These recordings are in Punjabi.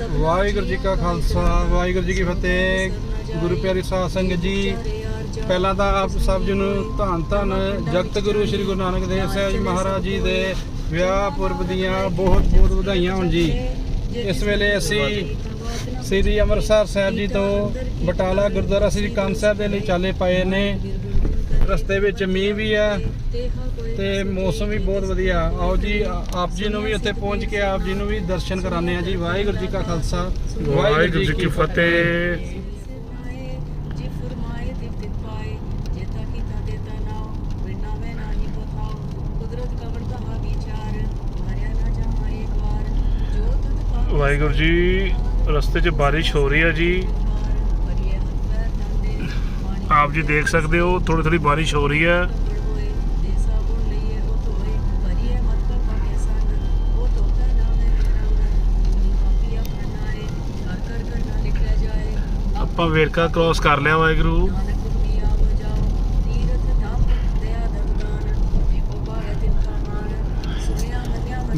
ਵਾਹਿਗੁਰੂ ਜੀ ਕਾ ਖਾਲਸਾ ਵਾਹਿਗੁਰੂ ਜੀ ਕੀ ਫਤਿਹ। ਗੁਰੂ ਪਿਆਰੀ ਸਾਧ ਸੰਗਤ ਜੀ ਪਹਿਲਾਂ ਤਾਂ ਆਪ ਸਭ ਜੀ ਨੂੰ ਧੰਨ ਧੰਨ ਜਗਤ ਗੁਰੂ ਸ੍ਰੀ ਗੁਰੂ ਨਾਨਕ ਦੇਵ ਸਾਹਿਬ ਜੀ ਮਹਾਰਾਜ ਜੀ ਦੇ ਵਿਆਹ ਪੁਰਬ ਦੀਆਂ ਬਹੁਤ ਬਹੁਤ ਵਧਾਈਆਂ ਹੋਣ ਜੀ। ਇਸ ਵੇਲੇ ਅਸੀਂ ਸ੍ਰੀ ਅੰਮ੍ਰਿਤਸਰ ਸਾਹਿਬ ਜੀ ਤੋਂ ਬਟਾਲਾ ਗੁਰਦੁਆਰਾ ਸ੍ਰੀ ਕੰਨ ਸਾਹਿਬ ਦੇ ਲਈ ਚਾਲੇ ਪਏ ਨੇ। ਰਸਤੇ ਵਿੱਚ ਮੀਂਹ ਵੀ ਆ ਤੇ ਮੌਸਮ ਵੀ ਬਹੁਤ ਵਧੀਆ। ਆਓ ਜੀ ਆਪ ਜੀ ਨੂੰ ਵੀ ਉੱਥੇ ਪਹੁੰਚ ਕੇ ਆਪ ਜੀ ਨੂੰ ਵੀ ਦਰਸ਼ਨ ਕਰਾਣੇ ਆ ਜੀ। ਵਾਹਿਗੁਰੂ ਜੀ ਕਾ ਖਾਲਸਾ। ਵਾਹਿਗੁਰੂ ਜੀ ਕੀ ਫਤਿਹ। ਵਾਹਿਗੁਰੂ ਜੀ ਰਸਤੇ 'ਚ ਬਾਰਿਸ਼ ਹੋ ਰਹੀ ਹੈ ਜੀ। ਆਪ ਜੀ ਦੇਖ ਸਕਦੇ ਹੋ ਥੋੜੀ ਥੋੜੀ ਬਾਰਿਸ਼ ਹੋ ਰਹੀ ਹੈ। ਆਪਾਂ ਵੇਰਕਾ ਕ੍ਰਾਸ ਕਰ ਲਿਆ ਵਾਹਿਗੁਰੂ।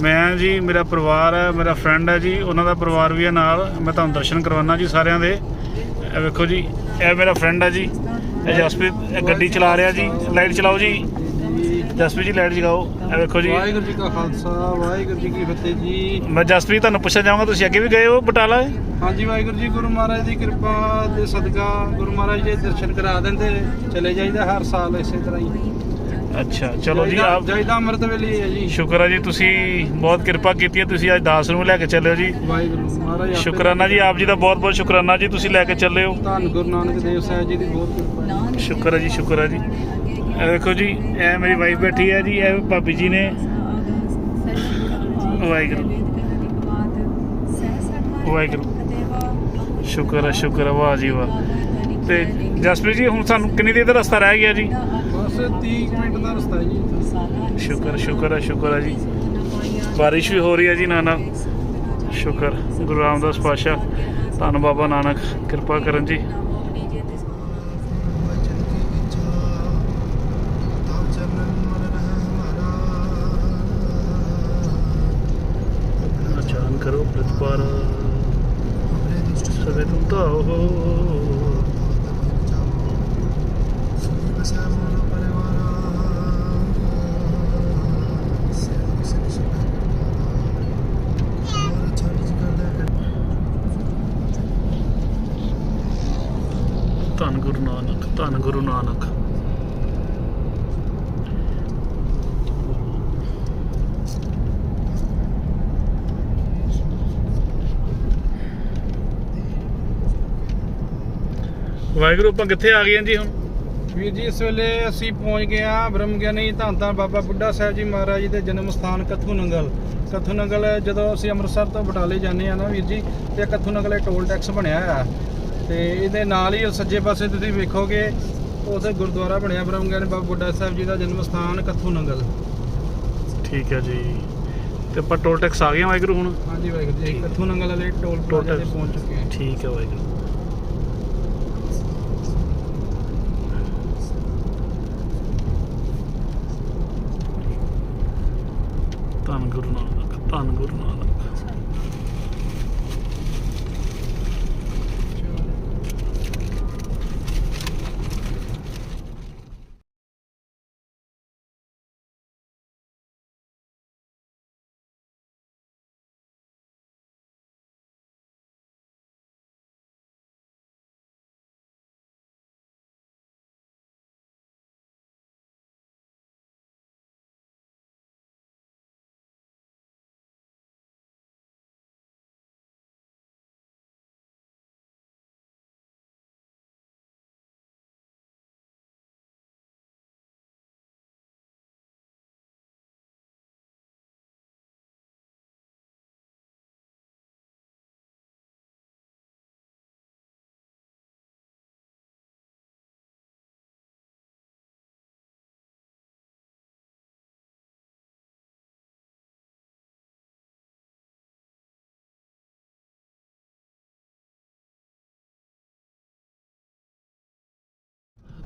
ਮੈਂ ਜੀ, ਮੇਰਾ ਪਰਿਵਾਰ ਹੈ, ਮੇਰਾ ਫਰੈਂਡ ਹੈ ਜੀ, ਉਹਨਾਂ ਦਾ ਪਰਿਵਾਰ ਵੀ ਹੈ ਨਾਲ। ਮੈਂ ਤੁਹਾਨੂੰ ਦਰਸ਼ਨ ਕਰਵਾਉਣਾ ਜੀ ਸਾਰਿਆਂ ਦੇ। ਇਹ ਵੇਖੋ ਜੀ, ਇਹ ਮੇਰਾ ਫਰੈਂਡ ਹੈ ਜੀ। ਇਹ ਜਸਪ੍ਰੀਤ, ਇਹ ਗੱਡੀ ਚਲਾ ਰਿਹਾ ਜੀ। ਲਾਈਟ ਚਲਾਓ ਜੀ। ਜਸਪ੍ਰੀਤ ਜੀ ਲਾਈਟ ਜਗਾਓ। ਇਹ ਵੇਖੋ ਜੀ। ਵਾਹਿਗੁਰੂ ਜੀ ਕਾ ਖਾਲਸਾ ਵਾਹਿਗੁਰੂ ਜੀ ਕੀ ਫਤਿਹ ਜੀ। ਮੈਂ ਜਸਪ੍ਰੀਤ ਤੁਹਾਨੂੰ ਪੁੱਛਣਾ ਚਾਹਾਂਗਾ ਤੁਸੀਂ ਅੱਗੇ ਵੀ ਗਏ ਹੋ ਬਟਾਲਾ? ਹਾਂਜੀ ਵਾਹਿਗੁਰੂ ਜੀ ਗੁਰੂ ਮਹਾਰਾਜ ਦੀ ਕਿਰਪਾ ਦੇ ਸਦਕਾ ਗੁਰੂ ਮਹਾਰਾਜ ਦੇ ਦਰਸ਼ਨ ਕਰਾ ਦਿੰਦੇ ਚਲੇ ਜਾਈਦਾ ਹਰ ਸਾਲ ਇਸੇ ਤਰ੍ਹਾਂ ਹੀ। ਅੱਛਾ ਚਲੋ ਜੀ ਆਪ ਜਾਈਦਾ ਅੰਮ੍ਰਿਤ ਵੇਲੇ ਹੈ ਜੀ। ਸ਼ੁਕਰ ਹੈ ਜੀ ਤੁਸੀਂ ਬਹੁਤ ਕਿਰਪਾ ਕੀਤੀ ਹੈ ਤੁਸੀਂ ਅੱਜ ਦਾਸ ਨੂੰ ਲੈ ਕੇ ਚੱਲੇ ਹੋ ਜੀ। ਵਾਹਿਗੁਰੂ ਮਹਾਰਾਜ ਆਪੇ- ਸ਼ੁਕਰਾਨਾ ਜੀ ਆਪ ਜੀ ਦਾ ਬਹੁਤ ਬਹੁਤ ਸ਼ੁਕਰਾਨਾ ਜੀ ਤੁਸੀਂ ਲੈ ਕੇ ਚੱਲੇ ਹੋ। ਧੰਨ ਗੁਰੂ ਨਾਨਕ ਦੇਵ ਸਾਹਿਬ ਜੀ ਦੀ ਬਹੁਤ ਕਿਰਪਾ ਹੈ। ਸ਼ੁਕਰ ਹੈ ਜੀ ਸ਼ੁਕਰ ਹੈ ਜੀ। ਦੇਖੋ ਜੀ ਇਹ ਮੇਰੀ ਵਾਈਫ ਬੈਠੀ ਹੈ ਜੀ ਇਹ ਭਾਬੀ ਜੀ ਨੇ। ਵਾਹਿਗੁਰੂ। ਵਾਹਿਗੁਰੂ। ਸ਼ੁਕਰ ਹੈ ਸ਼ੁਕਰ ਹੈ ਵਾਹ ਜੀ ਵਾਹ। ਤੇ ਜਸਪ੍ਰੀਤ ਜੀ ਹੁਣ ਸਾਨੂੰ ਕਿੰਨੀ ਦੇਰ ਦਾ ਰਸਤਾ ਰਹਿ ਗਿਆ ਜੀ? ਬਸ 30 ਕੁ ਮਿੰਟ ਦਾ ਰਸਤਾ ਹੈ ਜੀ ਸ਼ੁਕਰ ਸ਼ੁਕਰ ਹੈ ਸ਼ੁਕਰ ਹੈ ਜੀ। ਬਾਰਿਸ਼ ਵੀ ਹੋ ਰਹੀ ਹੈ ਜੀ ਨਾਲ ਸ਼ੁਕਰ। ਗੁਰੂ ਰਾਮਦਾਸ ਪਾਸ਼ਾ ਧੰਨ ਬਾਬਾ ਨਾਨਕ। ਕਿਰਪਾ ਕਰਨ ਜੀ ਅਚਾਨ ਕਰੋ ਪ੍ਰਤਪਾਰ ਸਵੇ ਤੁਮ ਧਾਓ ਧੰਨ ਗੁਰੂ ਨਾਨਕ ਧੰਨ ਗੁਰੂ ਨਾਨਕ। ਵਾਹਿਗੁਰੂ, ਆਪਾਂ ਕਿੱਥੇ ਆ ਗਏ ਹਾਂ ਜੀ ਹੁਣ? ਵੀਰ ਜੀ, ਇਸ ਵੇਲੇ ਅਸੀਂ ਪਹੁੰਚ ਗਏ ਆ ਬ੍ਰਹਮ ਗਿਆਨੀ ਧੰਨ ਧੰਨ ਬਾਬਾ ਬੁੱਢਾ ਸਾਹਿਬ ਜੀ ਮਹਾਰਾਜ ਜੀ ਦੇ ਜਨਮ ਸਥਾਨ ਕਥੂ ਨੰਗਲ ਕਥੂ ਨੰਗਲ ਜਦੋਂ ਅਸੀਂ ਅੰਮ੍ਰਿਤਸਰ ਤੋਂ ਬਟਾਲੇ ਜਾਂਦੇ ਆ ਨਾ ਵੀਰ ਜੀ, ਤੇ ਕਥੂ ਨੰਗਲ ਟੋਲ ਟੈਕਸ ਬਣਿਆ ਆ ਤੇ ਇਹਦੇ ਨਾਲ ਹੀ ਉਹ ਸੱਜੇ ਪਾਸੇ ਤੁਸੀਂ ਵੇਖੋਗੇ ਉੱਥੇ ਗੁਰਦੁਆਰਾ ਬਣਿਆ ਬ੍ਰਹਮ ਗਿਆਨੀ ਬਾਬਾ ਬੁੱਢਾ ਸਾਹਿਬ ਜੀ ਦਾ ਜਨਮ ਸਥਾਨ ਕਥੂ ਨੰਗਲ। ਠੀਕ ਹੈ ਜੀ। ਤੇ ਆਪਾਂ ਟੋਲ ਟੈਕਸ ਆ ਗਏ ਹਾਂ ਵਾਹਿਗੁਰੂ ਹੁਣ? ਹਾਂਜੀ ਵਾਹਿਗੁਰੂ ਜੀ ਕਥੂ ਨੰਗਲ ਵਾਲੇ ਟੋਲ ਪਲਾਜ਼ਾ ਤੇ। ਪਹੁੰਚ ਚੁੱਕੇ ਹਾਂ। ਠੀਕ ਹੈ ਵਾਹਿਗੁਰੂ। ਧੰਨ ਗੁਰੂ ਨਾਨਕ ਧੰਨ ਗੁਰੂ ਨਾਨਕ।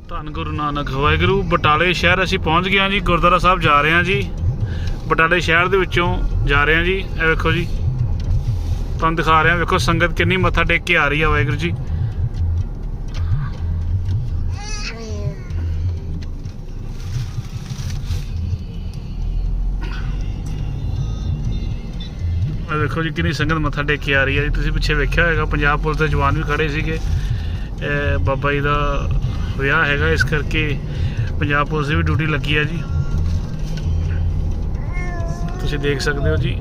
ਧੰਨ ਗੁਰੂ ਨਾਨਕ ਵਾਹਿਗੁਰੂ। ਬਟਾਲੇ ਸ਼ਹਿਰ ਅਸੀਂ ਪਹੁੰਚ ਗਏ ਹਾਂ ਜੀ, ਗੁਰਦੁਆਰਾ ਸਾਹਿਬ ਜਾ ਰਹੇ ਹਾਂ ਜੀ। ਬਟਾਲੇ ਸ਼ਹਿਰ ਦੇ ਵਿੱਚੋਂ ਜਾ ਰਹੇ ਹਾਂ ਜੀ। ਇਹ ਵੇਖੋ ਜੀ, ਤੁਹਾਨੂੰ ਦਿਖਾ ਰਿਹਾ, ਵੇਖੋ ਸੰਗਤ ਕਿੰਨੀ ਮੱਥਾ ਟੇਕ ਕੇ ਆ ਰਹੀ ਹੈ ਵਾਹਿਗੁਰੂ ਜੀ। ਇਹ ਵੇਖੋ ਜੀ, ਕਿੰਨੀ ਸੰਗਤ ਮੱਥਾ ਟੇਕ ਕੇ ਆ ਰਹੀ ਹੈ ਜੀ। ਤੁਸੀਂ ਪਿੱਛੇ ਵੇਖਿਆ ਹੋਵੇਗਾ ਪੰਜਾਬ ਪੁਲਿਸ ਦੇ ਜਵਾਨ ਵੀ ਖੜੇ ਸੀਗੇ। ਬਾਬਾ ਜੀ ਦਾ ਵਿਆਹ ਹੈਗਾ, ਇਸ ਕਰਕੇ ਪੰਜਾਬ ਪੁਲਿਸ ਦੀ ਵੀ ਡਿਊਟੀ ਲੱਗੀ ਹੈ ਜੀ। ਤੁਸੀਂ ਦੇਖ ਸਕਦੇ ਹੋ ਜੀ।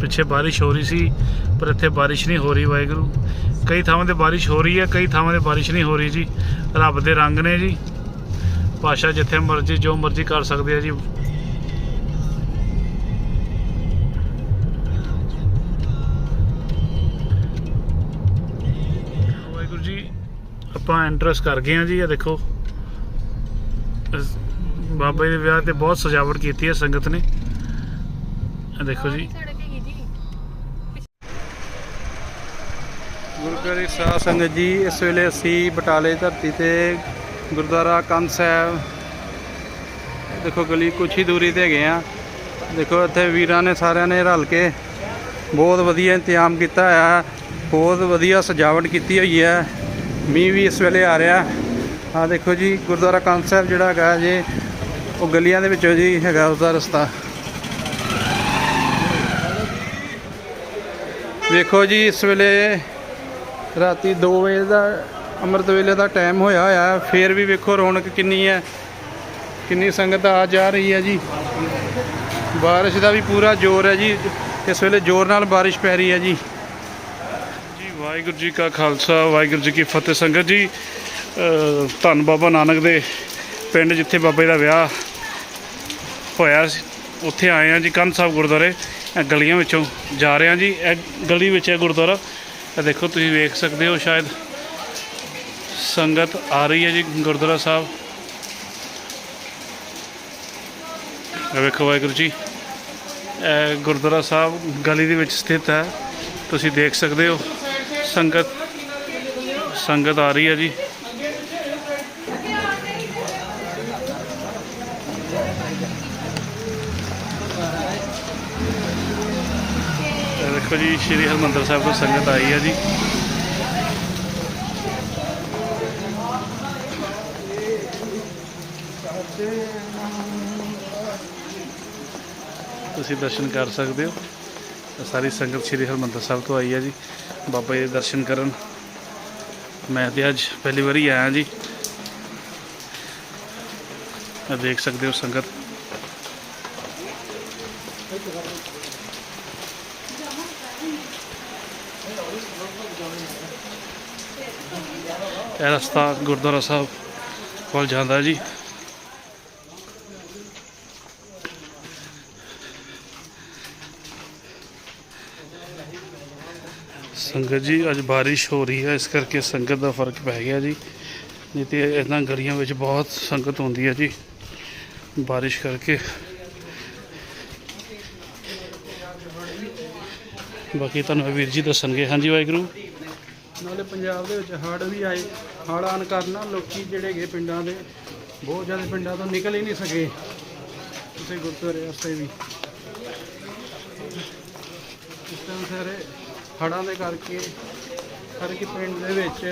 ਪਿੱਛੇ ਬਾਰਿਸ਼ ਹੋ ਰਹੀ ਸੀ, ਪਰ ਇੱਥੇ ਬਾਰਿਸ਼ ਨਹੀਂ ਹੋ ਰਹੀ ਵਾਹਿਗੁਰੂ। ਕਈ ਥਾਵਾਂ ਤੇ ਬਾਰਿਸ਼ ਹੋ ਰਹੀ ਹੈ, ਕਈ ਥਾਵਾਂ ਤੇ ਬਾਰਿਸ਼ ਨਹੀਂ ਹੋ ਰਹੀ ਜੀ। ਰੱਬ ਦੇ ਰੰਗ ਨੇ ਜੀ। ਭਾਸ਼ਾ ਜਿੱਥੇ ਮਰਜ਼ੀ, ਜੋ ਮਰਜ਼ੀ ਕਰ ਸਕਦੇ ਆ ਜੀ। ਆਪਾਂ ਐਂਟਰਸ ਕਰ ਗਏ ਆ ਜੀ, ਇਹ ਦੇਖੋ। ਬਾਬਾ ਜੀ ਦੇ ਵਿਆਹ ਤੇ ਬਹੁਤ ਸਜਾਵਟ ਕੀਤੀ ਹੈ ਸੰਗਤ ਨੇ। ਇਹ ਦੇਖੋ ਜੀ। ਗੁਰੂ ਪਿਆਰੀ ਸਾਧ ਸੰਗਤ ਜੀ, ਇਸ ਵੇਲੇ ਅਸੀਂ ਬਟਾਲੇ ਧਰਤੀ ਤੇ ਗੁਰਦੁਆਰਾ ਕੰਧ ਸਾਹਿਬ। ਦੇਖੋ ਗਲੀ ਕੁਛ ਹੀ ਦੂਰੀ ਤੇ ਹੈਗੇ ਆ ਦੇਖੋ ਇੱਥੇ ਵੀਰਾਂ ਨੇ ਸਾਰਿਆਂ ਨੇ ਰਲ ਕੇ ਬਹੁਤ ਵਧੀਆ ਇੰਤਜ਼ਾਮ ਕੀਤਾ ਹੋਇਆ ਬਹੁਤ ਵਧੀਆ ਸਜਾਵਟ ਕੀਤੀ ਹੋਈ ਹੈ। ਮੀਂਹ ਵੀ ਇਸ ਵੇਲੇ ਆ ਰਿਹਾ। ਆ ਦੇਖੋ ਜੀ, ਗੁਰਦੁਆਰਾ ਕੰਧ ਸਾਹਿਬ ਜਿਹੜਾ ਹੈਗਾ ਜੇ, ਉਹ ਗਲੀਆਂ ਦੇ ਵਿੱਚੋਂ ਜੀ ਹੈਗਾ ਉਸਦਾ ਰਸਤਾ। ਵੇਖੋ ਜੀ, ਇਸ ਵੇਲੇ ਰਾਤੀ 2 ਵਜੇ ਦਾ, ਅੰਮ੍ਰਿਤ ਵੇਲੇ ਦਾ ਟਾਈਮ ਹੋਇਆ ਹੋਇਆ ਹੈ। ਫੇਰ ਵੀ ਵੇਖੋ ਰੌਣਕ ਕਿੰਨੀ ਹੈ। ਕਿੰਨੀ ਸੰਗਤ ਆ ਜਾ ਰਹੀ ਹੈ ਜੀ। ਬਾਰਿਸ਼ ਦਾ ਵੀ ਪੂਰਾ ਜ਼ੋਰ ਹੈ ਜੀ। ਇਸ ਵੇਲੇ ਜ਼ੋਰ ਨਾਲ ਬਾਰਿਸ਼ ਪੈ ਰਹੀ ਹੈ ਜੀ। ਵਾਹਿਗੁਰੂ ਜੀ ਕਾ ਖਾਲਸਾ, ਵਾਹਿਗੁਰੂ ਜੀ ਕੀ ਫਤਿਹ। ਸੰਗਤ ਜੀ ਧੰਨ ਬਾਬਾ ਨਾਨਕ ਦੇ ਪਿੰਡ ਜਿੱਥੇ ਬਾਬਾ ਜੀ ਦਾ ਵਿਆਹ ਹੋਇਆ ਸੀ, ਉੱਥੇ ਆਏ ਆ ਜੀ, ਕੰਧ ਸਾਹਿਬ ਗੁਰਦੁਆਰੇ। ਇਹ ਗਲੀਆਂ ਵਿੱਚੋਂ ਜਾ ਰਹੇ ਆ ਜੀ। ਇਹ ਗਲੀ ਵਿੱਚ ਹੈ ਗੁਰਦੁਆਰਾ, ਇਹ ਦੇਖੋ ਤੁਸੀਂ ਵੇਖ ਸਕਦੇ ਹੋ ਸ਼ਾਇਦ। ਸੰਗਤ ਆ ਰਹੀ ਹੈ ਜੀ, ਗੁਰਦੁਆਰਾ ਸਾਹਿਬ। ਇਹ ਵੇਖੋ ਵਾਹਿਗੁਰੂ ਜੀ, ਇਹ ਗੁਰਦੁਆਰਾ ਸਾਹਿਬ ਗਲੀ ਦੇ ਵਿੱਚ ਸਥਿਤ ਹੈ। ਤੁਸੀਂ ਦੇਖ ਸਕਦੇ ਹੋ। ਸੰਗਤ ਸੰਗਤ ਆ ਰਹੀ ਹੈ ਜੀ। ਦੇਖੋ ਜੀ, ਸ਼੍ਰੀ ਹਰਮੰਦਰ ਸਾਹਿਬ ਤੋਂ ਸੰਗਤ ਆਈ ਹੈ ਜੀ। ਤੁਸੀਂ ਦਰਸ਼ਨ ਕਰ ਸਕਦੇ ਹੋ। ਸਾਰੀ ਸੰਗਤ ਸ਼੍ਰੀ ਹਰਮੰਦਰ ਸਾਹਿਬ ਤੋਂ ਆਈ ਹੈ ਜੀ। ਬਾਬਾ ਜੀ ਦੇ ਦਰਸ਼ਨ ਕਰਨ। ਮੈਂ ਤੇ ਅੱਜ ਪਹਿਲੀ ਵਾਰੀ ਆਇਆ ਜੀ। ਇਹ ਦੇਖ ਸਕਦੇ ਹੋ ਸੰਗਤ। ਇਹ ਰਸਤਾ ਗੁਰਦੁਆਰਾ ਸਾਹਿਬ ਕੋਲ ਜਾਂਦਾ ਜੀ। ਸੰਗਤ ਜੀ, ਅੱਜ ਬਾਰਿਸ਼ ਹੋ ਰਹੀ ਹੈ, ਇਸ ਕਰਕੇ ਸੰਗਤ ਦਾ ਫ਼ਰਕ ਪੈ ਗਿਆ ਜੀ। ਨਹੀਂ ਤੇ ਇਹਨਾਂ ਗਲੀਆਂ ਵਿੱਚ ਬਹੁਤ ਸੰਗਤ ਹੁੰਦੀ ਹੈ ਜੀ, ਬਾਰਿਸ਼ ਕਰਕੇ। ਬਾਕੀ ਤੁਹਾਨੂੰ ਵੀਰ ਜੀ ਦੱਸਣਗੇ। ਹਾਂਜੀ ਵਾਹਿਗੁਰੂ। ਨਾਲੇ ਪੰਜਾਬ ਦੇ ਵਿੱਚ ਹੜ੍ਹ ਵੀ ਆਏ, ਹੜ੍ਹ ਆਉਣ ਕਾਰਨ ਨਾ ਲੋਕੀ ਜਿਹੜੇ ਹੈਗੇ ਪਿੰਡਾਂ ਦੇ, ਬਹੁਤ ਜ਼ਿਆਦਾ ਪਿੰਡਾਂ ਤੋਂ ਨਿਕਲ ਹੀ ਨਹੀਂ ਸਕੇ। ਕਿਸੇ ਗੁਰਦੁਆਰੇ ਵਾਸਤੇ ਵੀ। ਇਸ ਟਾਈਮ ਸਾਰੇ ਹੜ੍ਹਾਂ ਦੇ ਕਰਕੇ ਹਰ ਇੱਕ ਪਿੰਡ ਦੇ ਵਿੱਚ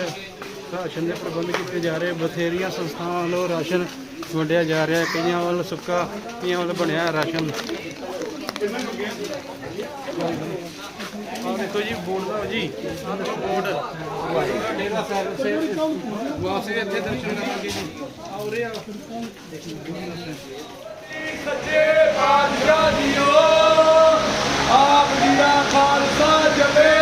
ਰਾਸ਼ਨ ਦੇ ਪ੍ਰਬੰਧ ਕੀਤੇ ਜਾ ਰਹੇ, ਬਥੇਰੀਆਂ ਸੰਸਥਾਵਾਂ ਵੱਲੋਂ ਰਾਸ਼ਨ ਵੰਡਿਆ ਜਾ ਰਿਹਾ ਕਈਆਂ ਵੱਲ ਸੁੱਕਾ, ਕਈਆਂ ਵੱਲ ਬਣਿਆ ਰਾਸ਼ਨ। ਆਹ ਦੇਖੋ ਜੀ, ਬੋਰਡ ਦਾ ਜੀ, ਆਹ ਦੇਖੋ ਬੋਰਡ। ਡੇਰਾ ਸਾਹਿਬ ਸੇ ਵਾਸੇ ਇੱਥੇ ਦਰਸ਼ਨ ਕਰਾਂਗੇ ਜੀ। ਆਉਰੇ ਆ। ਸੱਚੇ ਬਾਦਸ਼ਾਹ ਜੀਓ। ਆਪ ਜੀ ਦਾ ਖਾਲਸਾ ਜਪੇ।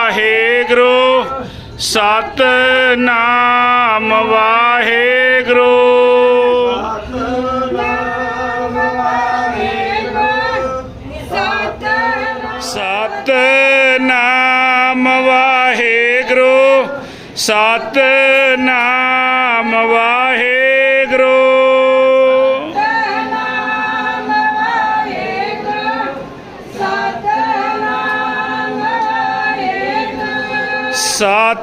ਸਤ ਨਾਮ ਵਾ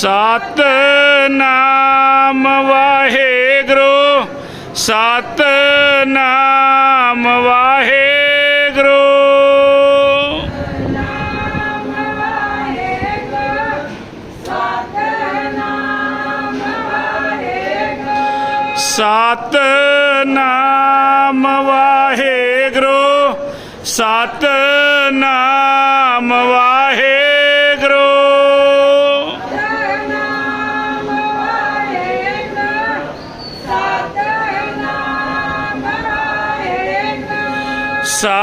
ਸਤਨਾਮ ਵਾਹਿਗੁਰੂ ਸਤਨਾਮ ਵਾਹਿਗੁਰੂ। ਸਤਨਾਮ ਵਾਹਿਗੁਰੂ ਸਤਨਾਮ ਵਾਹਿਗੁਰੂ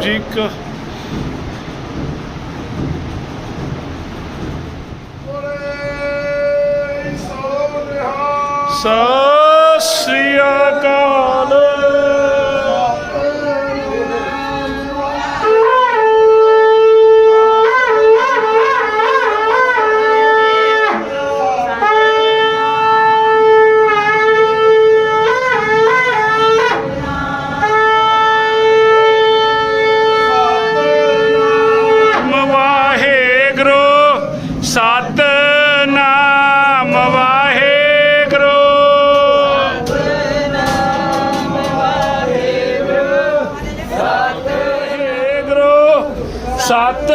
ਵਾਹਿਗੁਰੂ ਜੀ ਕਾ ਸਤਿ ਸ੍ਰੀ ਅਕਾਲ। ਵਾਹਿਗੁਰੂ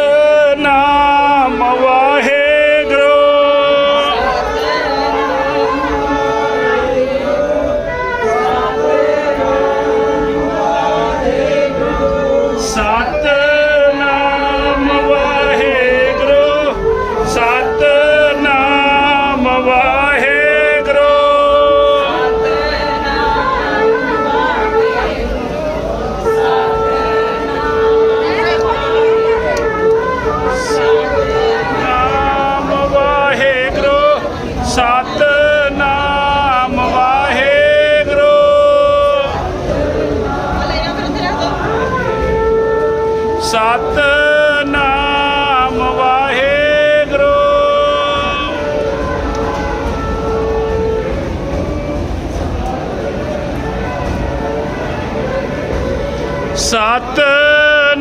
ਸਤਨਾਮ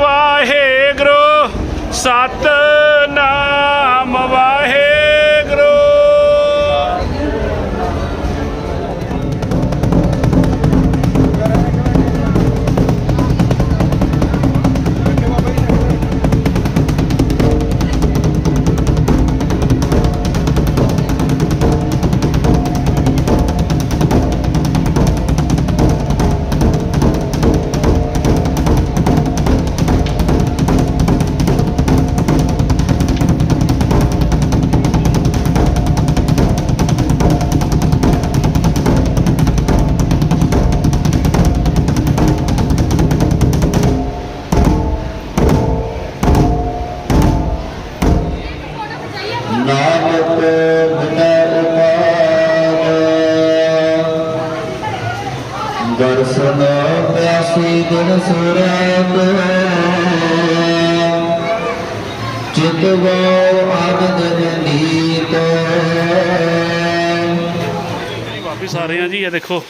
ਵਾਹਿਗੁਰੂ ਸਤਨਾਮ ਦਰਸ਼ਨ ਪਿਆਸੀ ਦਿਨ ਸੁਰਤ ਚਿਤ ਗੋ ਨੀਤ ਵਾਪਿਸ ਆ ਰਹੇ ਹਾਂ ਜੀ, ਇਹ ਦੇਖੋ,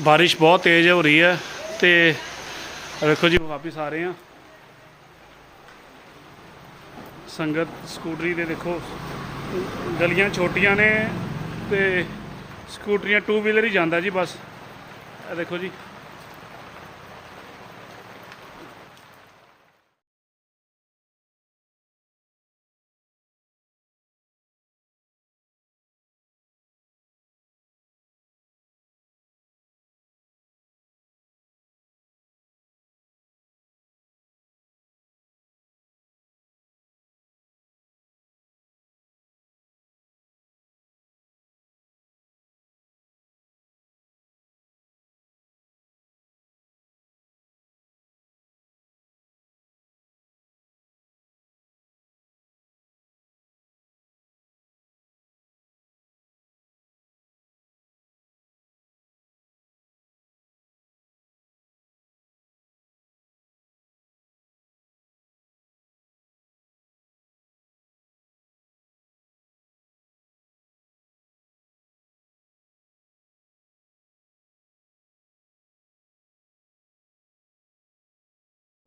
ਬਾਰਿਸ਼ ਬਹੁਤ ਤੇਜ਼ ਹੋ ਰਹੀ ਹੈ ਤੇ ਇਹ ਦੇਖੋ ਜੀ ਵਾਪਿਸ ਆ। ਰਹੇ ਹਾਂ ਸੰਗਤ ਸਕੂਟਰੀ ਦੇ ਦੇਖੋ, ਗਲੀਆਂ ਛੋਟੀਆਂ ਨੇ ਤੇ ਸਕੂਟਰੀਆਂ ਟੂ ਵੀਲਰ ਹੀ ਜਾਂਦਾ ਜੀ ਬਸ। ਇਹ ਦੇਖੋ ਜੀ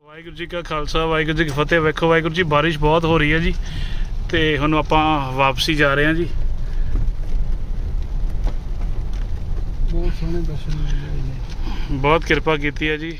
ਵਾਹਿਗੁਰੂ ਜੀ ਕਾ ਖਾਲਸਾ ਵਾਹਿਗੁਰੂ ਜੀ ਕੀ ਫਤਿਹ। ਵੇਖੋ ਵਾਹਿਗੁਰੂ ਜੀ ਬਾਰਿਸ਼ ਬਹੁਤ ਹੋ ਰਹੀ ਹੈ ਜੀ ਤੇ ਹੁਣ ਆਪਾਂ ਵਾਪਸੀ ਜਾ ਰਹੇ ਹਾਂ ਜੀ। ਬਹੁਤ ਸੋਹਣੇ ਦਰਸ਼ਨ ਮਿਲੇ ਬਹੁਤ ਕਿਰਪਾ ਕੀਤੀ ਹੈ ਜੀ।